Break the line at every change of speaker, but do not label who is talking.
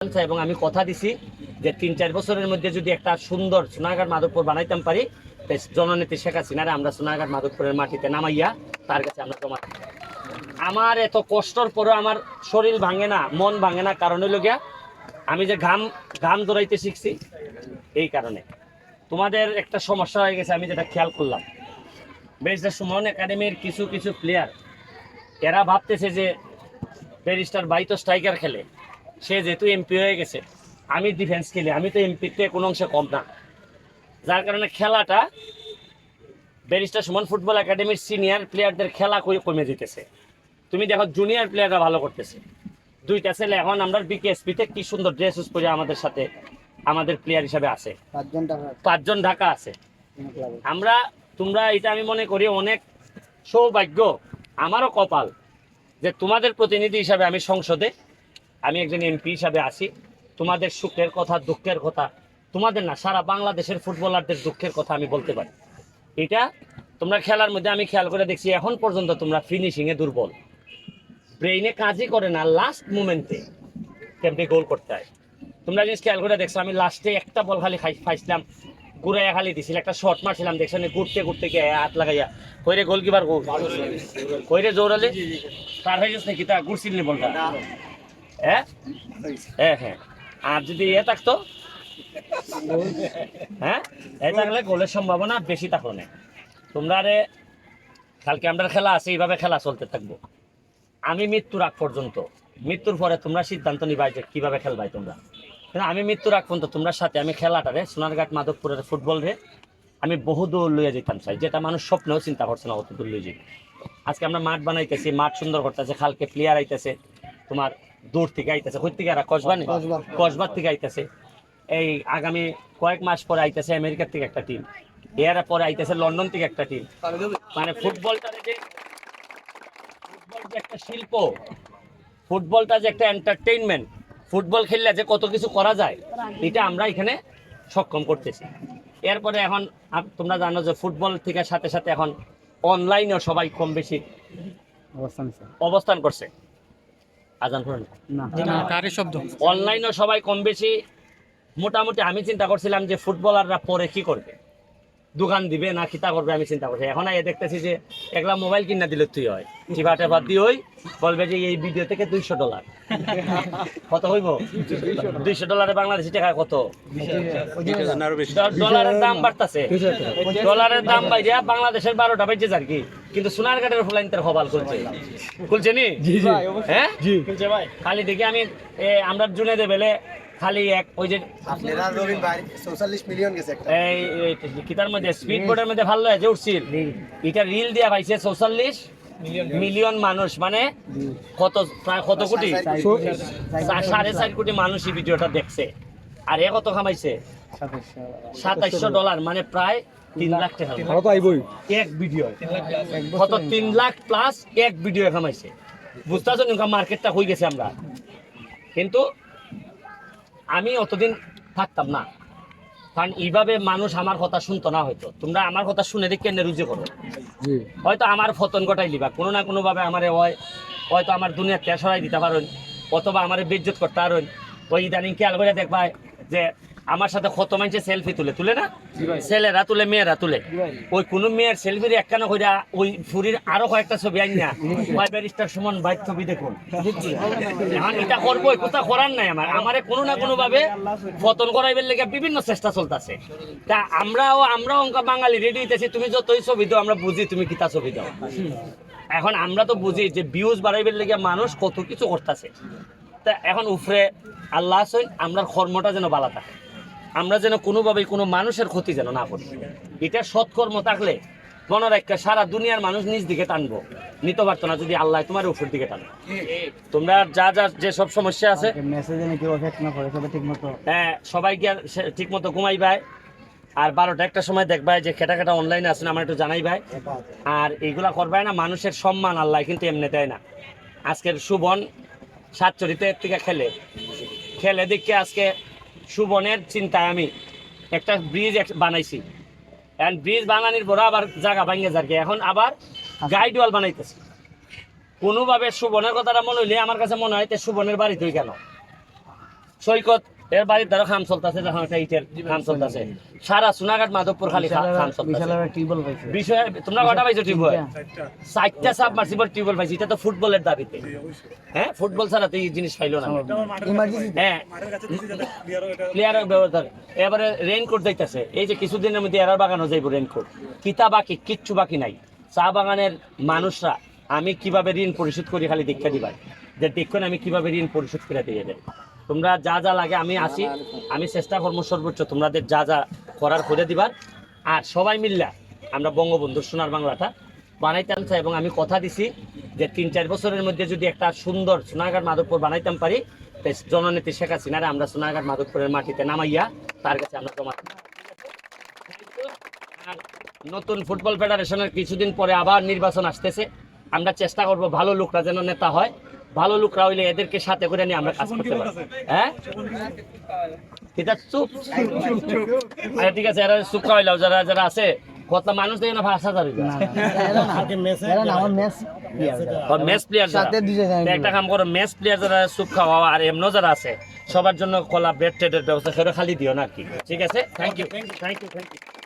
এবং আমি কথা দিছি যে তিন চার বছরের মধ্যে যদি একটা সুন্দর সোনারঘাট মাধবপুর বানাইতাম পারি জননেত্রী শেখ হাসিনারে আমরা সোনারঘাট মাধবপুরের মাটিতে নামাইয়া তার কাছে আমরা জমা আমার এত কষ্টর পরে আমার শরীর ভাঙে না, মন ভাঙে না, কারণ গিয়া আমি যে ঘাম ঘাম দৌড়াইতে শিখছি এই কারণে। তোমাদের একটা সমস্যা হয়ে গেছে, আমি যেটা খেয়াল করলাম। ব্যারিস্টার সুমন একাডেমির কিছু কিছু প্লেয়ার এরা ভাবতেছে যে ব্যারিস্টার বাই তো স্ট্রাইকার খেলে। সে যেহেতু এমপি হয়ে গেছে আমি ডিফেন্স খেলি আমি তো এমপিতে কোনো অংশে কম না। যার কারণে খেলাটা ব্যারিস্টার সুমন ফুটবল একাডেমির সিনিয়র প্লেয়ারদের খেলা কমে যেতেছে তুমি দেখো জুনিয়র প্লেয়াররা ভালো করতেছে। দুইটা ছেলে এখন আমরা বিকেএসপিতে কি সুন্দর ড্রেস ইউজ করে আমাদের সাথে আমাদের প্লেয়ার হিসাবে আছে।
পাঁচজন
ঢাকা আছে। আমরা তোমরা এটা আমি মনে করি অনেক সৌভাগ্য আমারও কপাল যে তোমাদের প্রতিনিধি হিসাবে আমি সংসদে আমি একজন এমপি হিসাবে আছি। তোমাদের সুখের কথা দুঃখের কথা তোমাদের না সারা বাংলাদেশের ফুটবলারদের দুঃখের কথা আমি বলতে পারি। এটা তোমরা খেলার মধ্যে আমি খেয়াল করে দেখছি এখন পর্যন্ত তোমরা ফিনিশিংয়ে দুর্বল। ব্রেইনে কাজই করে না লাস্ট মুমেন্টে কেমনি গোল করতে হয়। তোমরা জিনিস খেয়াল করে দেখছ আমি লাস্টে একটা বল খালি খাই পাইছিলাম ঘুরাইয়া খালি দিছিল একটা শর্ট মারছিলাম দেখছ নি ঘুরতে ঘুরতে গিয়ে হাত লাগাইয়া। কইরে গোলকিপার গোল কইরে জোরালে তার হয়ে গেছে নাকি তা? ঘুরছিল বলটা? হ্যাঁ? হ্যাঁ হ্যাঁ। আর যদি এ থাকতো? হ্যাঁ? এ থাকলে গোলের সম্ভাবনা বেশি থাকল না। তোমরা রে কালকে আমরা খেলা আছে, এইভাবে খেলা চলতে থাকব। আমি মৃত্যুর আগ পর্যন্ত, মৃত্যুর পরে তোমরা সিদ্ধান্ত নিবাই যে কীভাবে খেলবাই তোমরা। কিন্তু আমি মৃত্যুর আগ পর্যন্ত তোমরা সাথে, আমি খেলাটা রে সোনারঘাট মাধবপুরের ফুটবল রে, আমি বহু দূর লইয়া যেতাম চাই যেটা মানুষ স্বপ্নেও চিন্তা করছে না অত দূর লইয়ে আজকে আমরা মাঠ বানাইতেছি, মাঠ সুন্দর করতেছে, খালকে প্লেয়ার আইতেছে। তোমার দূর থেকে আইতেছে কই থেকে এরা? কসবা নি? কসবার থেকে আইতেছে। এই আগামী কয়েক মাস পরে আইতেছে আমেরিকার থেকে একটা টিম এর পরে আইতেছে লন্ডন থেকে একটা টিম মানে ফুটবলটা যে ফুটবল যে একটা শিল্প। ফুটবলটা যে একটা এন্টারটেইনমেন্ট ফুটবল খেললে যে কত কিছু করা যায় এটা আমরা এখানে সক্ষম করতেছি। এরপরে এখন তোমরা জানো যে ফুটবল থেকে সাথে সাথে এখন অনলাইনেও সবাই কম বেশি
অবস্থান
করছে। আজান করেন
না।
কারি শব্দ।
অনলাইনেও সবাই কম বেশি মোটামুটি আমি চিন্তা করছিলাম যে ফুটবলাররা পরে কি করবে। দোকান দিবে না খিতা করবে আমি চিন্তা করছি। এখন এ দেখতেছি যে একলা মোবাইল কিনা দিলে তুই হয়। টিভা টেভা দিয়ে ওই বলবে যে এই ভিডিও থেকে দুইশো ডলার কত হইব? দুইশো ডলারে বাংলাদেশি টাকা কত? ডলারের দাম বাড়তাছে। ডলারের দাম বাইরে বাংলাদেশের বারোটা বেজে যার কি। কিন্তু সোনারঘাটের ফুলাইন তার হবাল খুলছে। খুলছে নি? হ্যাঁ? খালি দেখি আমি আমরা জুনে দেবেলে খালি এক ওই যে
মিলিয়ন গেছে
এই এই কিতার মধ্যে? স্পিড বোর্ডের মধ্যে ভালো হয়েছে উঠছিল। এটা রিল দিয়া পাইছে চৌচল্লিশ মিলিয়ন মানুষ মানে কত প্রায় কত কোটি? সাড়ে চার কোটি। মানুষ এই ভিডিওটা দেখছে। আর এ কত কামাইছে? সাতাইশশো ডলার মানে প্রায় তিন লাখ টাকা। এক ভিডিও কত তিন লাখ প্লাস এক ভিডিও কামাইছে। বুঝতেছো নিকা মার্কেটটা হয়ে গেছে আমরা। কিন্তু আমি অতদিন থাকতাম না। কারণ এইভাবে মানুষ আমার কথা শুনতো না হয়তো। তোমরা আমার কথা শুনে দেখে কেন রুজে করো? হয়তো আমার ফতন ঘটাই লিবা কোনো না কোনোভাবে আমার হয় হয়তো আমার দুনিয়া তেসরাই সরাই দিতে পারেন অথবা আমার বেজ্জত করতে পারেন ওই ইদানিং খেয়াল করে দেখবায় যে আমার সাথে কত মানুষের সেলফি তুলে তুলে না? ছেলেরা তুলে মেয়েরা তুলে। ওই কোনো মেয়ের সেলফির একখানা কইরা ওই ফুরির আরও কয়েকটা ছবি আইন। না ওই ব্যারিস্টার সমান বাইক ছবি দেখুন। এখন এটা করব কোথা করার নাই আমার। আমারে কোনো না কোনো ভাবে পতন করাইবার লেগে বিভিন্ন চেষ্টা চলতেছে। তা আমরাও আমরাও অঙ্কা বাঙালি রেডি হইতেছি। তুমি যতই ছবি দাও আমরা বুঝি তুমি কিতা ছবি দাও। এখন আমরা তো বুঝি যে ভিউজ বাড়াইবার লেগে মানুষ কত কিছু করতেছে। তা এখন উফরে আল্লাহ আমরা কর্মটা যেন বালা থাকে। আমরা যেন কোনোভাবেই কোনো মানুষের ক্ষতি যেন না করি। এটা সৎকর্ম থাকলে মনে রাখা সারা দুনিয়ার মানুষ নিজ দিকে টানবো। নিতে পারতো না যদি আল্লাহ তোমার উপর দিকে টানো। তোমরা যা যা যে সব সমস্যা আছে হ্যাঁ সবাই গিয়ে ঠিক মতো ঘুমাইবাই আর বারোটা একটা সময় দেখবাই যে খেটা খেটা অনলাইনে আছে না আমার একটু জানাই ভাই। আর এইগুলা করবাই না মানুষের সম্মান আল্লাহ কিন্তু এমনি দেয় না। আজকের সুবন সাতচরিতের থেকে খেলে। খেলে দেখে আজকে সুবনের চিন্তায় আমি একটা ব্রিজ বানাইছি। এখন ব্রিজ বানানির পরে আবার জায়গা ভাঙে যার এখন আবার গাইড ওয়াল বানাইতেছি। কোনোভাবে সুবনের কথাটা মনে হইলে আমার কাছে মনে হয় সুবনের সুবনের তুই কেন? সৈকত এর বাড়ির দ্বারা খাম চলতেছে যখন একটা ইটের খাম চলতেছে। সারা সোনাঘাট মাধবপুর খালি খাম চলতেছে। বিষয় তোমরা কটা পাইছো টিউবওয়েল। চারটা। সাবমার্সিবল টিউবওয়েল পাইছি এটা তো ফুটবলের দাবিতে। হ্যাঁ ফুটবল ছাড়া তো এই জিনিস পাইলো না। হ্যাঁ। প্লেয়ারের এবারে যাইতেছে। এই যে কিছুদিনের মধ্যে এরার বাগানও যাইব রেইনকোট কিতা বাকি কিচ্ছু বাকি নাই। চা বাগানের মানুষরা আমি কীভাবে ঋণ পরিশোধ করি খালি দীক্ষা দিবার যে দেখুন আমি কীভাবে ঋণ পরিশোধ করে দিয়ে দেব তোমরা যা যা লাগে আমি আসি। আমি চেষ্টা করব সর্বোচ্চ তোমাদের যা যা করার করে দিবার। আর সবাই মিল্লা আমরা বঙ্গবন্ধু সোনার বাংলাটা বানাইতাম চাই এবং আমি কথা দিছি যে তিন চার বছরের মধ্যে যদি একটা সুন্দর সোনারঘাট মাধবপুর বানাইতাম পারি তাই জননেত্রী শেখ হাসিনারে আমরা সোনারঘাট মাধবপুরের মাটিতে নামাইয়া তার কাছে আমরা জমা নতুন ফুটবল ফেডারেশনের কিছুদিন পরে আবার নির্বাচন আসতেছে। আমরা চেষ্টা করব ভালো লোকরা যেন নেতা হয়। ভালো লোকরা হইলে এদেরকে সাথে করে নিয়ে আমরা কাজ করতে পারি। হ্যাঁ? এটা চুপ আচ্ছা ঠিক আছে এরা চুপ যারা যারা আছে কত মানুষ দেখে না ভাষা জানি
না, না, এরা এরা না, আমার মেস player।
মেস প্লেয়ার
আমি
একটা কাম করো মেস প্লেয়ার যারা সুপ খাওয়া আর এমন যারা আছে সবার জন্য কলা ব্রেড ট্রেডের ব্যবস্থা সেটা খালি দিও না কি ঠিক আছে? Thank you thank you thank you